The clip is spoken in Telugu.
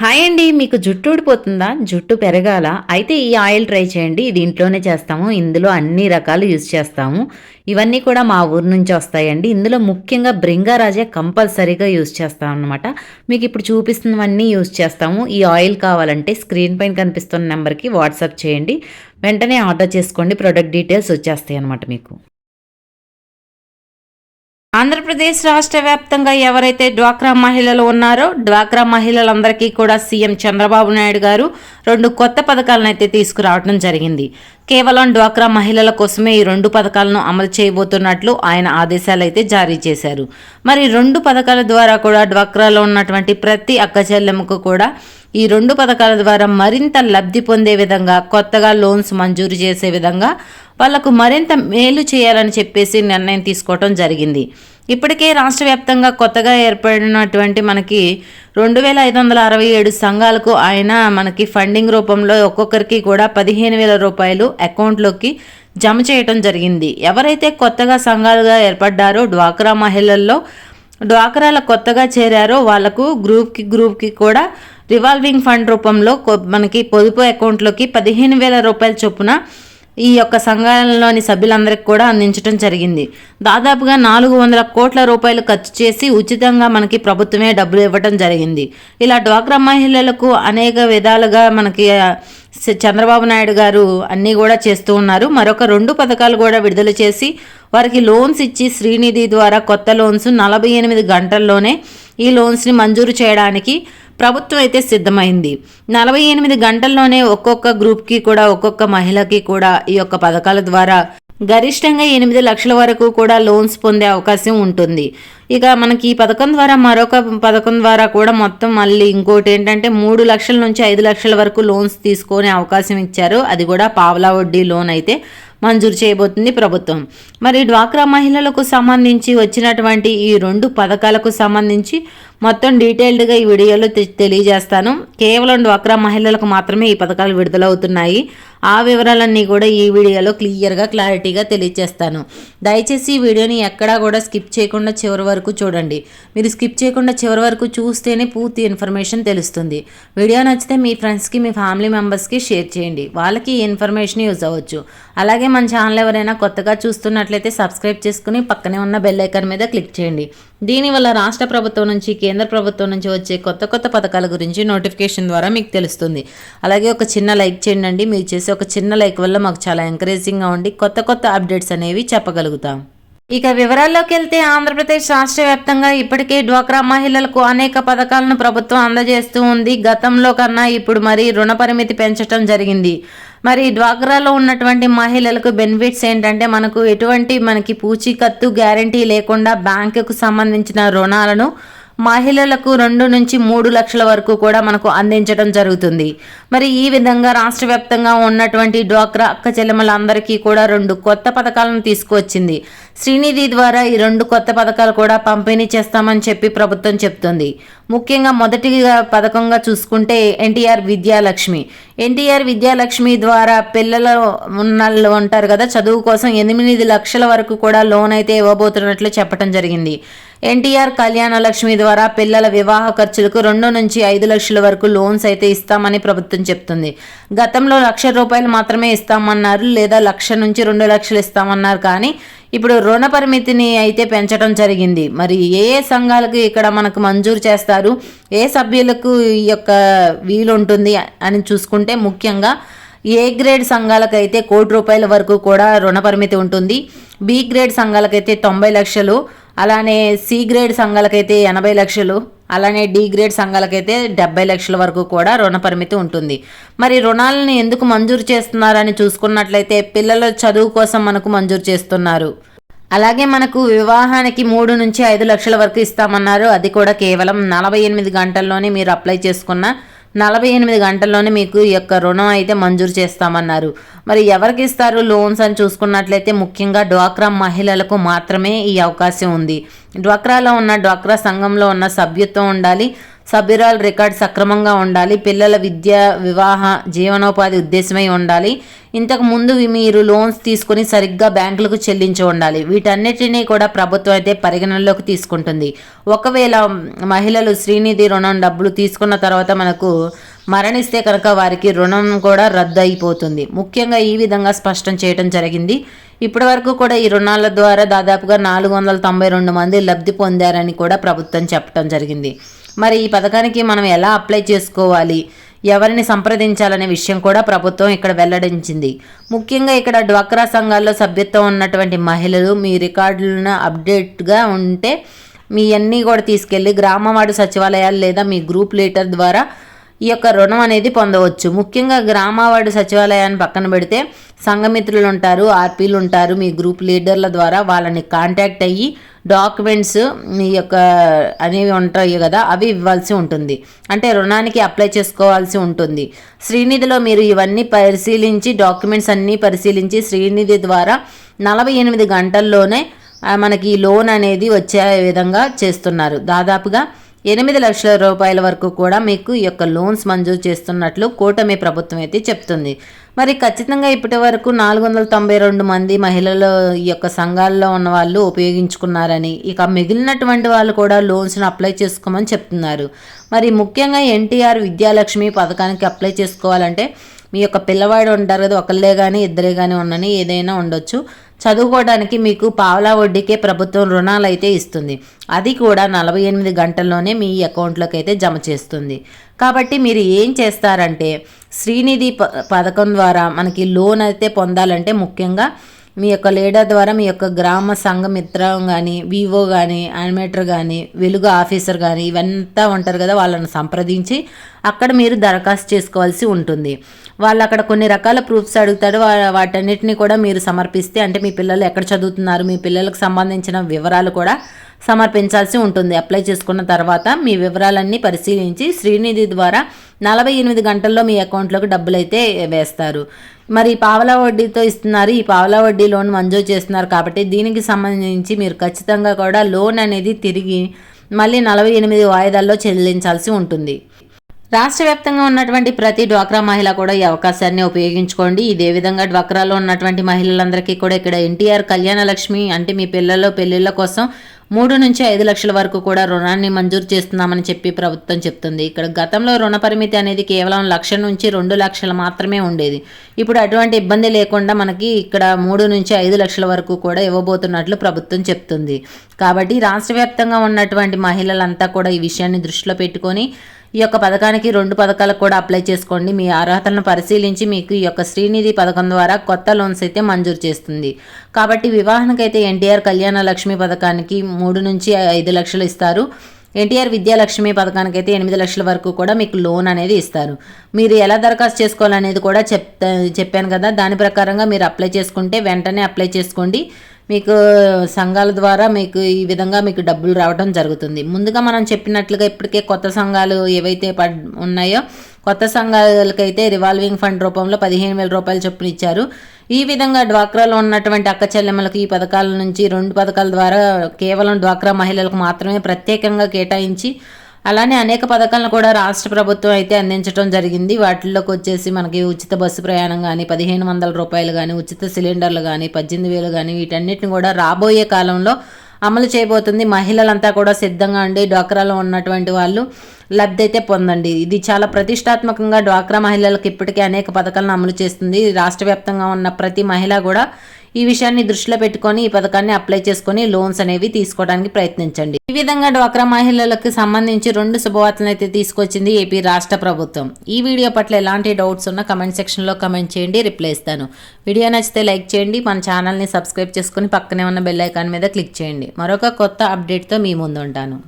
హాయ్ అండి మీకు జుట్టు ఊడిపోతుందా? జుట్టు పెరగాల? అయితే ఈ ఆయిల్ ట్రై చేయండి ఇది ఇంట్లోనే చేస్తాము ఇందులో అన్ని రకాలు యూజ్ చేస్తాము. ఇవన్నీ కూడా మా ఊరు నుంచి వస్తాయండి. ఇందులో ముఖ్యంగా బ్రింగారాజే కంపల్సరీగా యూజ్ చేస్తాం అనమాట మీకు ఇప్పుడు చూపిస్తున్నవన్నీ యూజ్ చేస్తాము. ఈ ఆయిల్ కావాలంటే స్క్రీన్ పైన కనిపిస్తున్న నెంబర్కి వాట్సాప్ చేయండి. వెంటనే ఆర్డర్ చేసుకోండి ప్రొడక్ట్ డీటెయిల్స్ వచ్చేస్తాయి అనమాట మీకు. ఆంధ్రప్రదేశ్ రాష్ట్ర వ్యాప్తంగా ఎవరైతే డ్వాక్రా మహిళలు ఉన్నారో డ్వాక్రా మహిళలందరికీ కూడా సీఎం చంద్రబాబు నాయుడు గారు రెండు కొత్త పథకాలను అయితే తీసుకురావడం జరిగింది. కేవలం డ్వాక్రా మహిళల కోసమే ఈ రెండు పథకాలను అమలు చేయబోతున్నట్లు ఆయన ఆదేశాలు అయితే జారీ చేశారు. మరి రెండు పథకాల ద్వారా కూడా డ్వాక్రాలో ఉన్నటువంటి ప్రతి అక్క చెల్లెమ్మకు కూడా ఈ రెండు పథకాల ద్వారా మరింత లబ్ధి పొందే విధంగా కొత్తగా లోన్స్ మంజూరు చేసే విధంగా వాళ్ళకు మరింత మేలు చేయాలని చెప్పేసి నిర్ణయం తీసుకోవటం జరిగింది. ఇప్పటికే రాష్ట్ర వ్యాప్తంగా కొత్తగా ఏర్పడినటువంటి మనకి రెండు వేల ఐదు వందల అరవై ఏడు సంఘాలకు ఆయన మనకి ఫండింగ్ రూపంలో ఒక్కొక్కరికి కూడా పదిహేను వేల రూపాయలు అకౌంట్లోకి జమ చేయటం జరిగింది. ఎవరైతే కొత్తగా సంఘాలుగా ఏర్పడ్డారో డ్వాక్రా మహిళల్లో డ్వాక్రాల కొత్తగా చేరారో వాళ్ళకు గ్రూప్కి గ్రూప్కి కూడా రివాల్వింగ్ ఫండ్ రూపంలో మనకి పొదుపు అకౌంట్లోకి పదిహేను వేల రూపాయల చొప్పున ఈ యొక్క సంఘాలలోని సభ్యులందరికీ కూడా అందించడం జరిగింది. దాదాపుగా నాలుగు వందల కోట్ల రూపాయలు ఖర్చు చేసి ఉచితంగా మనకి ప్రభుత్వమే డబ్బులు ఇవ్వటం జరిగింది. ఇలా డ్వాక్రా మహిళలకు అనేక విధాలుగా మనకి చంద్రబాబు నాయుడు గారు అన్నీ కూడా చేస్తూ ఉన్నారు. మరొక రెండు పథకాలు కూడా విడుదల చేసి వారికి లోన్స్ ఇచ్చి శ్రీనిధి ద్వారా కొత్త లోన్స్ నలభై ఎనిమిది గంటల్లోనే ఈ లోన్స్ని మంజూరు చేయడానికి ప్రభుత్వం అయితే సిద్ధమైంది. నలభై ఎనిమిది గంటల్లోనే ఒక్కొక్క గ్రూప్కి కూడా ఒక్కొక్క మహిళకి కూడా ఈ యొక్క పథకాల ద్వారా గరిష్టంగా ఎనిమిది లక్షల వరకు కూడా లోన్స్ పొందే అవకాశం ఉంటుంది. ఇక మనకి ఈ పథకం ద్వారా మరొక పథకం ద్వారా కూడా మొత్తం మళ్ళీ ఇంకోటి ఏంటంటే మూడు లక్షల నుంచి ఐదు లక్షల వరకు లోన్స్ తీసుకునే అవకాశం ఇచ్చారు. అది కూడా పావలా వడ్డీ లోన్ అయితే మంజూరు చేయబోతుంది ప్రభుత్వం. మరి డ్వాక్రా మహిళలకు సంబంధించి వచ్చినటువంటి ఈ రెండు పథకాలకు సంబంధించి మొత్తం డీటెయిల్డ్గా ఈ వీడియోలో తెలియజేస్తాను. కేవలం డ్వాక్రా మహిళలకు మాత్రమే ఈ పథకాలు విడుదలవుతున్నాయి. ఆ వివరాలన్నీ కూడా ఈ వీడియోలో క్లియర్గా క్లారిటీగా తెలియజేస్తాను. దయచేసి ఈ వీడియోని ఎక్కడా కూడా స్కిప్ చేయకుండా చివరి వరకు చూడండి. మీరు స్కిప్ చేయకుండా చివరి వరకు చూస్తేనే పూర్తి ఇన్ఫర్మేషన్ తెలుస్తుంది. వీడియో నచ్చితే మీ ఫ్రెండ్స్కి మీ ఫ్యామిలీ మెంబర్స్కి షేర్ చేయండి. వాళ్ళకి ఈ ఇన్ఫర్మేషన్ యూజ్ అవ్వచ్చు. అలాగే మన ఛానల్ ఎవరైనా కొత్తగా చూస్తున్నట్లయితే సబ్స్క్రైబ్ చేసుకుని పక్కనే ఉన్న బెల్ ఐకాన్ మీద క్లిక్ చేయండి. దీనివల్ల రాష్ట్ర ప్రభుత్వం నుంచి కేంద్ర ప్రభుత్వం నుంచి వచ్చే కొత్త కొత్త పథకాల గురించి నోటిఫికేషన్ ద్వారా మీకు తెలుస్తుంది. అలాగే ఒక చిన్న లైక్ చేయండి మీరు చేసే ఒక చిన్న లైక్ వల్ల మాకు చాలా ఎంకరేజింగ్గా ఉండి కొత్త కొత్త అప్డేట్స్ అనేవి చెప్పగలుగుతాం. ఇక వివరాల్లోకి వెళ్తే ఆంధ్రప్రదేశ్ రాష్ట్ర వ్యాప్తంగా ఇప్పటికే డ్వాక్రా మహిళలకు అనేక పథకాలను ప్రభుత్వం అందజేస్తూ ఉంది. గతంలో కన్నా ఇప్పుడు మరి రుణ పరిమితి పెంచడం జరిగింది. మరి డ్వాక్రాలో ఉన్నటువంటి మహిళలకు బెనిఫిట్స్ ఏంటంటే మనకు ఎటువంటి మనకి పూచీకత్తు గ్యారంటీ లేకుండా బ్యాంకుకు సంబంధించిన రుణాలను మహిళలకు రెండు నుంచి మూడు లక్షల వరకు కూడా మనకు అందించడం జరుగుతుంది. మరి ఈ విధంగా రాష్ట్ర వ్యాప్తంగా ఉన్నటువంటి డ్వాక్రా అక్క చెల్లెమలందరికీ కూడా రెండు కొత్త పథకాలను తీసుకువచ్చింది. శ్రీనిధి ద్వారా ఈ రెండు కొత్త పథకాలు కూడా పంపిణీ చేస్తామని చెప్పి ప్రభుత్వం చెప్తుంది. ముఖ్యంగా మొదటిగా పథకంగా చూసుకుంటే ఎన్టీఆర్ విద్యాలక్ష్మి. ఎన్టీఆర్ విద్యాలక్ష్మి ద్వారా పిల్లలు ఉన్న ఉంటారు కదా చదువు కోసం ఎనిమిది లక్షల వరకు కూడా లోన్ అయితే ఇవ్వబోతున్నట్లు చెప్పడం జరిగింది. ఎన్టీఆర్ కళ్యాణ లక్ష్మి ద్వారా పిల్లల వివాహ ఖర్చులకు రెండు నుంచి ఐదు లక్షల వరకు లోన్స్ అయితే ఇస్తామని ప్రభుత్వం చెప్తుంది. గతంలో లక్ష రూపాయలు మాత్రమే ఇస్తామన్నారు లేదా లక్ష నుంచి రెండు లక్షలు ఇస్తామన్నారు కానీ ఇప్పుడు రుణ పరిమితిని అయితే పెంచడం జరిగింది. మరి ఏ ఏ సంఘాలకు ఇక్కడ మనకు మంజూరు చేస్తారు? ఏ సభ్యులకు ఈ యొక్క వీలు ఉంటుంది అని చూసుకుంటే ముఖ్యంగా ఏ గ్రేడ్ సంఘాలకైతే కోటి రూపాయల వరకు కూడా రుణ పరిమితి ఉంటుంది. బి గ్రేడ్ సంఘాలకైతే తొంభై లక్షలు అలానే సి గ్రేడ్ సంఘాలకైతే ఎనభై లక్షలు అలానే డి గ్రేడ్ సంఘాలకైతే డెబ్బై లక్షల వరకు కూడా రుణ పరిమితి ఉంటుంది. మరి రుణాలను ఎందుకు మంజూరు చేస్తున్నారని చూసుకున్నట్లయితే పిల్లల చదువు కోసం మనకు మంజూరు చేస్తున్నారు. అలాగే మనకు వివాహానికి మూడు నుంచి ఐదు లక్షల వరకు ఇస్తామన్నారు. అది కూడా కేవలం నలభై ఎనిమిది గంటల్లోనే మీరు అప్లై చేసుకున్న నలభై ఎనిమిది గంటల్లోనే మీకు ఈ యొక్క రుణం అయితే మంజూరు చేస్తామన్నారు. మరి ఎవరికి ఇస్తారు లోన్స్ అని చూసుకున్నట్లయితే ముఖ్యంగా డ్వాక్రా మహిళలకు మాత్రమే ఈ అవకాశం ఉంది. డ్వాక్రాలో ఉన్న డ్వాక్రా సంఘంలో ఉన్న సభ్యత్వం ఉండాలి. సభ్యురాలు రికార్డ్ సక్రమంగా ఉండాలి పిల్లల విద్య వివాహ జీవనోపాధి ఉద్దేశమై ఉండాలి. ఇంతకు ముందు మీరు లోన్స్ తీసుకుని సరిగ్గా బ్యాంకులకు చెల్లించి ఉండాలి. వీటన్నిటినీ కూడా ప్రభుత్వం అయితే పరిగణనలోకి తీసుకుంటుంది. ఒకవేళ మహిళలు శ్రీనిధి రుణం డబ్బులు తీసుకున్న తర్వాత మనకు మరణిస్తే కనుక వారికి రుణం కూడా రద్దు అయిపోతుంది ముఖ్యంగా ఈ విధంగా స్పష్టం చేయడం జరిగింది. ఇప్పటి వరకు కూడా ఈ రుణాల ద్వారా దాదాపుగా నాలుగు వందల తొంభై రెండు మంది లబ్ధి పొందారని కూడా ప్రభుత్వం చెప్పడం జరిగింది. మరి ఈ పథకానికి మనం ఎలా అప్లై చేసుకోవాలి? ఎవరిని సంప్రదించాలనే విషయం కూడా ప్రభుత్వం ఇక్కడ వెల్లడించింది. ముఖ్యంగా ఇక్కడ డ్వాక్రా సంఘాల్లో సభ్యత్వం ఉన్నటువంటి మహిళలు మీ రికార్డులను అప్డేట్గా ఉంటే మీ అన్నీ కూడా తీసుకెళ్ళి గ్రామవాడు సచివాలయాలు లేదా మీ గ్రూప్ లీటర్ ద్వారా ఈ యొక్క రుణం అనేది పొందవచ్చు. ముఖ్యంగా గ్రామవార్డు సచివాలయాన్ని పక్కన పెడితే సంఘమిత్రులు ఉంటారు ఆర్పీలు ఉంటారు మీ గ్రూప్ లీడర్ల ద్వారా వాళ్ళని కాంటాక్ట్ అయ్యి డాక్యుమెంట్స్ మీ యొక్క అనేవి ఉంటాయి కదా అవి ఇవ్వాల్సి ఉంటుంది. అంటే రుణానికి అప్లై చేసుకోవాల్సి ఉంటుంది. శ్రీనిధిలో మీరు ఇవన్నీ పరిశీలించి డాక్యుమెంట్స్ అన్నీ పరిశీలించి శ్రీనిధి ద్వారా నలభై ఎనిమిది గంటల్లోనే మనకి లోన్ అనేది వచ్చే విధంగా చేస్తున్నారు. దాదాపుగా ఎనిమిది లక్షల రూపాయల వరకు కూడా మీకు ఈ యొక్క లోన్స్ మంజూరు చేస్తున్నట్లు కూటమి ప్రభుత్వం అయితే చెప్తుంది. మరి ఖచ్చితంగా ఇప్పటి వరకు నాలుగు వందల తొంభై రెండు మంది మహిళలు ఈ యొక్క సంఘాల్లో ఉన్న వాళ్ళు ఉపయోగించుకున్నారని ఇక మిగిలినటువంటి వాళ్ళు కూడా లోన్స్ను అప్లై చేసుకోమని చెప్తున్నారు. మరి ముఖ్యంగా ఎన్టీఆర్ విద్యాలక్ష్మి పథకానికి అప్లై చేసుకోవాలంటే మీ యొక్క పిల్లవాడు ఉంటారు కదా ఒకళ్ళే కానీ ఇద్దరే కానీ ఉండని ఏదైనా ఉండొచ్చు. చదువుకోవడానికి మీకు పావలా వడ్డీకే ప్రభుత్వం రుణాలు అయితే ఇస్తుంది. అది కూడా నలభై ఎనిమిది గంటల్లోనే మీ అకౌంట్లోకి అయితే జమ చేస్తుంది. కాబట్టి మీరు ఏం చేస్తారంటే శ్రీనిధి పథకం ద్వారా మనకి లోన్ అయితే పొందాలంటే ముఖ్యంగా మీ యొక్క లీడర్ ద్వారా మీ యొక్క గ్రామ సంఘ మిత్రం కానీ వివో కానీ యానిమేటర్ కానీ వెలుగు ఆఫీసర్ కానీ ఇవంతా ఉంటారు కదా వాళ్ళని సంప్రదించి అక్కడ మీరు దరఖాస్తు చేసుకోవాల్సి ఉంటుంది. వాళ్ళు అక్కడ కొన్ని రకాల ప్రూఫ్స్ అడుగుతాడు వాటన్నిటిని కూడా మీరు సమర్పిస్తే అంటే మీ పిల్లలు ఎక్కడ చదువుతున్నారు మీ పిల్లలకు సంబంధించిన వివరాలు కూడా సమర్పించాల్సి ఉంటుంది. అప్లై చేసుకున్న తర్వాత మీ వివరాలన్నీ పరిశీలించి శ్రీనిధి ద్వారా నలభై ఎనిమిది గంటల్లో మీ అకౌంట్లోకి డబ్బులు అయితే వేస్తారు. మరి పావలా వడ్డీతో ఇస్తున్నారు. ఈ పావలా వడ్డీ లోన్ మంజూరు చేస్తున్నారు కాబట్టి దీనికి సంబంధించి మీరు ఖచ్చితంగా కూడా లోన్ అనేది తిరిగి మళ్ళీ నలభై ఎనిమిది వాయిదాల్లో చెల్లించాల్సి ఉంటుంది. రాష్ట్ర వ్యాప్తంగా ఉన్నటువంటి ప్రతి డ్వాక్రా మహిళ కూడా ఈ అవకాశాన్ని ఉపయోగించుకోండి. ఇదే విధంగా డ్వాక్రాలో ఉన్నటువంటి మహిళలందరికీ కూడా ఇక్కడ ఎన్టీఆర్ కళ్యాణ లక్ష్మి అంటే మీ పిల్లల పెళ్ళిళ్ళ కోసం మూడు నుంచి ఐదు లక్షల వరకు కూడా రుణాన్ని మంజూరు చేస్తున్నామని చెప్పి ప్రభుత్వం చెప్తుంది. ఇక్కడ గతంలో రుణ పరిమితి అనేది కేవలం లక్ష నుంచి రెండు లక్షలు మాత్రమే ఉండేది. ఇప్పుడు అటువంటి ఇబ్బంది లేకుండా మనకి ఇక్కడ మూడు నుంచి ఐదు లక్షల వరకు కూడా ఇవ్వబోతున్నట్లు ప్రభుత్వం చెప్తుంది. కాబట్టి రాష్ట్ర వ్యాప్తంగా ఉన్నటువంటి మహిళలంతా కూడా ఈ విషయాన్ని దృష్టిలో పెట్టుకొని ఈ యొక్క పథకానికి రెండు పథకాలకు కూడా అప్లై చేసుకోండి. మీ అర్హతలను పరిశీలించి మీకు ఈ యొక్క శ్రీనిధి పథకం ద్వారా కొత్త లోన్స్ అయితే మంజూరు చేస్తుంది. కాబట్టి వివాహానికైతే ఎన్టీఆర్ కళ్యాణ లక్ష్మి పథకానికి మూడు నుంచి ఐదు లక్షలు ఇస్తారు. ఎన్టీఆర్ విద్యాలక్ష్మి పథకానికి అయితే ఎనిమిది లక్షల వరకు కూడా మీకు లోన్ అనేది ఇస్తారు. మీరు ఎలా దరఖాస్తు చేసుకోవాలనేది కూడా చెప్తా చెప్పాను కదా. దాని ప్రకారంగా మీరు అప్లై చేసుకుంటే వెంటనే అప్లై చేసుకోండి. మీకు సంఘాల ద్వారా మీకు ఈ విధంగా మీకు డబ్బులు రావడం జరుగుతుంది. ముందుగా మనం చెప్పినట్లుగా ఇప్పటికే కొత్త సంఘాలు ఏవైతే పడ్ ఉన్నాయో కొత్త సంఘాలకైతే రివాల్వింగ్ ఫండ్ రూపంలో పదిహేను వేల రూపాయలు చొప్పున ఇచ్చారు. ఈ విధంగా డ్వాక్రాలో ఉన్నటువంటి అక్క చెల్లెమ్మలకు ఈ పథకాల నుంచి రెండు పథకాల ద్వారా కేవలం డ్వాక్రా మహిళలకు మాత్రమే ప్రత్యేకంగా కేటాయించి అలానే అనేక పథకాలను కూడా రాష్ట్ర ప్రభుత్వం అయితే అందించడం జరిగింది. వాటిల్లోకి వచ్చేసి మనకి ఉచిత బస్సు ప్రయాణం కానీ పదిహేను వందల రూపాయలు కానీ ఉచిత సిలిండర్లు కానీ పద్దెనిమిది వేలు కానీ వీటన్నిటిని కూడా రాబోయే కాలంలో అమలు చేయబోతుంది. మహిళలంతా కూడా సిద్ధంగా ఉండి డ్వాక్రాలో ఉన్నటువంటి వాళ్ళు లబ్ధి అయితే పొందండి. ఇది చాలా ప్రతిష్టాత్మకంగా డ్వాక్రా మహిళలకు ఇప్పటికే అనేక పథకాలను అమలు చేస్తుంది. రాష్ట్ర వ్యాప్తంగా ఉన్న ప్రతి మహిళ కూడా ఈ విషయాన్ని దృష్టిలో పెట్టుకొని ఈ పథకాన్ని అప్లై చేసుకొని లోన్స్ అనేవి తీసుకోవడానికి ప్రయత్నించండి. ఈ విధంగా డ్వాక్రా మహిళలకు సంబంధించి రెండు శుభవార్తలు అయితే తీసుకొచ్చింది ఏపీ రాష్ట్ర ప్రభుత్వం. ఈ వీడియో పట్ల ఎలాంటి డౌట్స్ ఉన్నా కమెంట్ సెక్షన్లో కమెంట్ చేయండి రిప్లై ఇస్తాను. వీడియో నచ్చితే లైక్ చేయండి మన ఛానల్ని సబ్స్క్రైబ్ చేసుకుని పక్కనే ఉన్న బెల్ ఐకాన్ మీద క్లిక్ చేయండి. మరొక కొత్త అప్డేట్తో మీ ముందు ఉంటాను